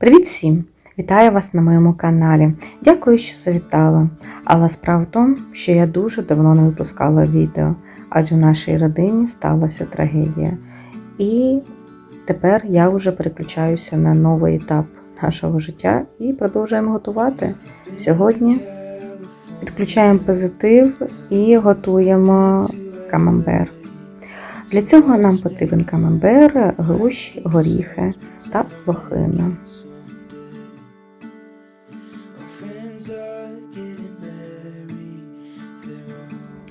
Привіт всім! Вітаю вас на моєму каналі. Дякую, що завітали. Але справа в тому, що я дуже давно не випускала відео, адже в нашій родині сталася трагедія. І тепер я вже переключаюся на новий етап нашого життя і продовжуємо готувати. Сьогодні підключаємо позитив і готуємо камамбер. Для цього нам потрібен камамбер, груші, горіхи та лохина.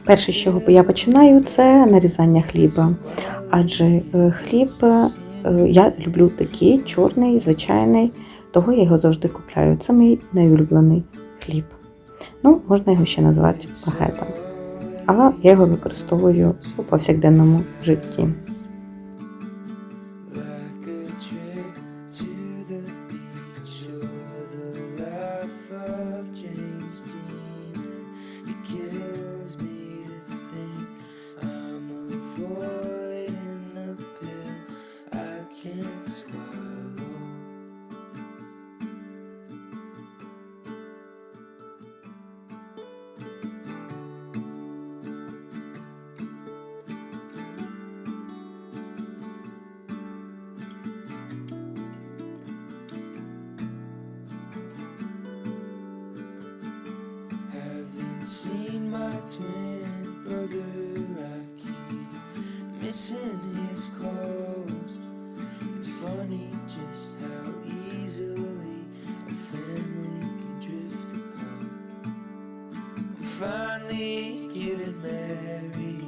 Перше, з чого я починаю, це нарізання хліба. Адже е, хліб е, я люблю такий чорний, звичайний, того я його завжди купляю. Це мій найулюблений хліб. Ну, можна його ще назвати багетом. Але я його використовую у повсякденному житті. Seen my twin brother. I keep missing his calls. It's funny just how easily a family can drift apart. I'm finally getting married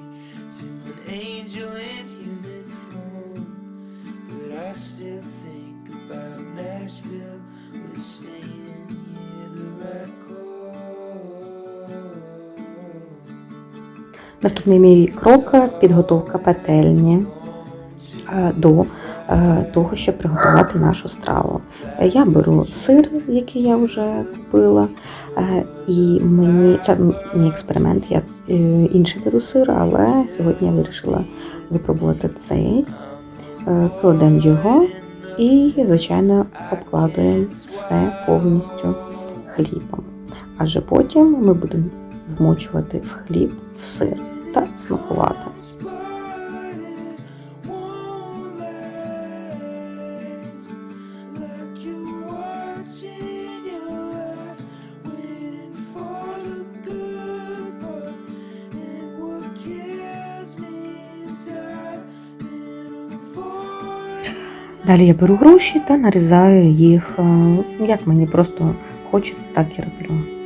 to an angel in human form, but I still think about Nashville. with staying Наступний мій крок підготовка пательні е, до е, того, щоб приготувати нашу страву. Е, Я беру сир, який я вже купила, і мені це мій експеримент. Я інший беру сир, але сьогодні я вирішила випробувати цей. Кладемо його і, звичайно, обкладуємо все повністю хлібом. Адже потім ми будемо вмочувати в хліб в сир та смакувати. Далі я беру груші та нарізаю їх, е, як мені просто хочеться, так і роблю.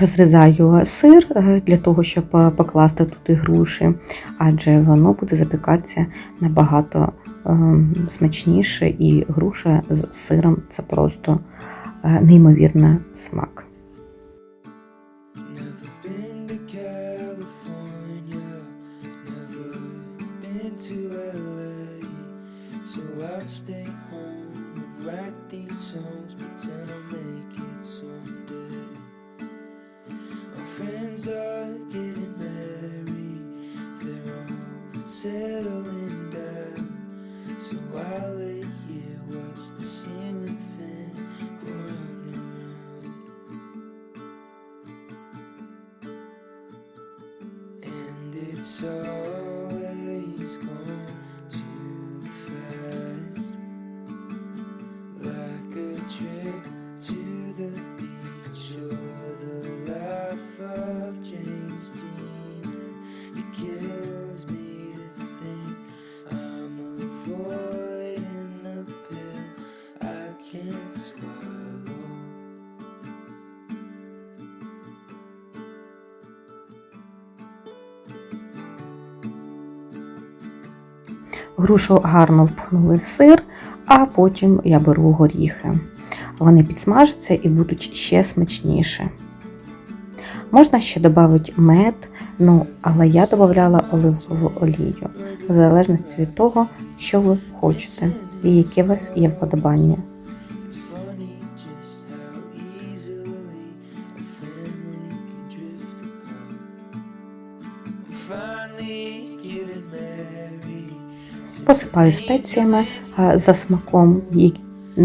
Розрізаю сир е, для того, щоб е, покласти туди груші, адже воно буде запікатися набагато ем, смачніше, і груша з сиром це просто е, неймовірний смак. So I'll stay home and write these songs, pretend I'll make friends are getting married, they're all settling down. So I lay here, watch the ceiling fan go round and round. And it's always Грушу гарно впхнули в сир, а потім я беру горіхи. вони підсмажаться і будуть ще смачніше. Можна ще додати мед, ну, але я додавала оливкову олію, в залежності від того, що ви хочете і яке у вас є вподобання. Посипаю спеціями за смаком,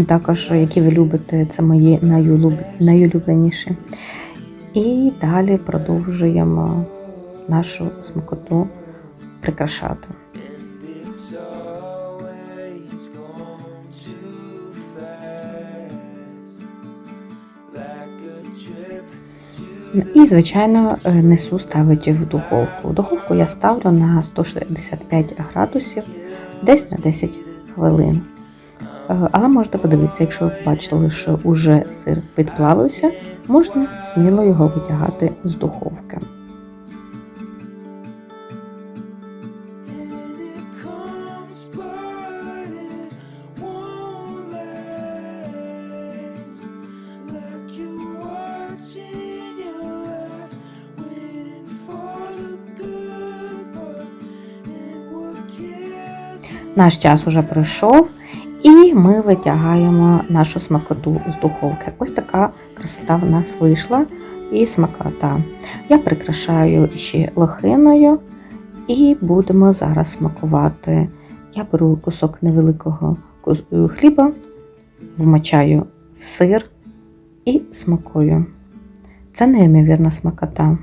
також які ви любите, це мої найулюб- найулюбленіші. І далі продовжуємо нашу смакоту прикрашати. І, звичайно, е, несу ставити в духовку. Духовку я ставлю на 165 градусів десь на 10 хвилин. Е, Але можете подивитися, якщо ви бачили, що уже сир підплавився, можна сміло його витягати з духовки. And Наш час уже пройшов, і ми витягаємо нашу смакоту з духовки. Ось така красота в нас вийшла і смакота. Я прикрашаю ще лохиною і будемо зараз смакувати. Я беру кусок невеликого хліба, вмочаю в сир і смакую. Це неймовірна смакота.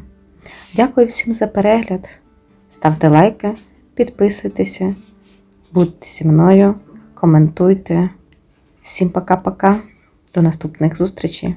Дякую всім за перегляд. Ставте лайки, підписуйтеся. Будьте зі мною, коментуйте. Всім пока-пока. До наступних зустрічей.